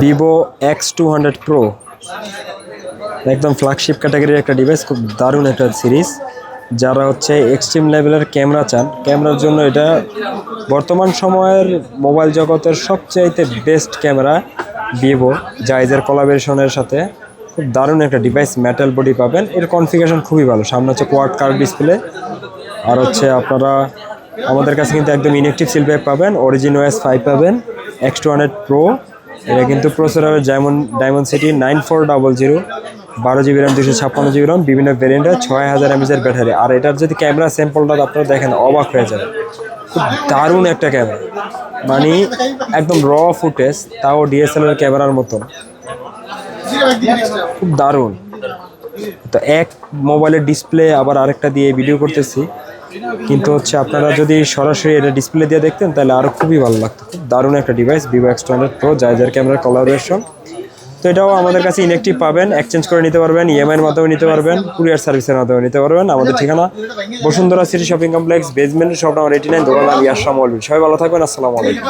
Vivo X two hundred pro একদম flagship ক্যাটাগরির একটা ডিভাইস খুব দারুণ একটা সিরিজ যারা হচ্ছে এক্সট্রিম লেভেলের ক্যামেরা চান ক্যামেরার জন্য এটা বর্তমান সময়ের মোবাইল জগতের সবচাইতে বেস্ট ক্যামেরা ভিভো জাইজের কোলাবেশনের সাথে। খুব দারুণ একটা ডিভাইস মেটাল বডি পাবেন। এর কনফিগারেশন খুবই ভালো। সামনে হচ্ছে কোয়াড কার্ড ডিসপ্লে আর হচ্ছে আপনারা আমাদের কাছে কিন্তু একদম ইনেকটিভ সিলব্যাক পাবেন। অরিজিন ওএস ফাইভ পাবেন। এক্স টু হান্ড্রেড প্রো এটা কিন্তু processor diamond Dimensity nine four double zero বারো জিবি র্যাম দুশো ছাপ্পান্ন জিবি র্যাম বিভিন্ন ভেরিয়েন্টের ছয় হাজার এমএজের ব্যাটারি আর এটার যদি ক্যামেরা স্যাম্পলটা আপনারা দেখেন, অবাক হয়ে যাবে। খুব দারুণ একটা ক্যামেরা মানে একদম র ফুটেজ তাও ডিএসএলআর ক্যামেরার মতন খুব দারুণ। তো এক মোবাইলের ডিসপ্লে আবার আরেকটা দিয়ে ভিডিও করতেছি। কিন্তু হচ্ছে আপনারা যদি সরাসরি এটা ডিসপ্লে দিয়ে দেখতেন, তাহলে আরও খুবই ভালো লাগতো। দারুণ একটা device Vivo X hundred pro যার ক্যামেরার কলারেশন তো এটাও আমাদের কাছে ইনেকটিভ পাবেন এক্সচেঞ্জ করে নিতে পারবেন ইএমআইয়ের মাধ্যমে নিতে পারবেন কুরিয়ার সার্ভিসের মাধ্যমে নিতে পারবেন। আমাদের ঠিকানা Bashundhara city shopping complex basement shop number eighty nine দোকান আমি আসাম সবাই ভালো থাকবেন, আসসালামু আলাইকুম।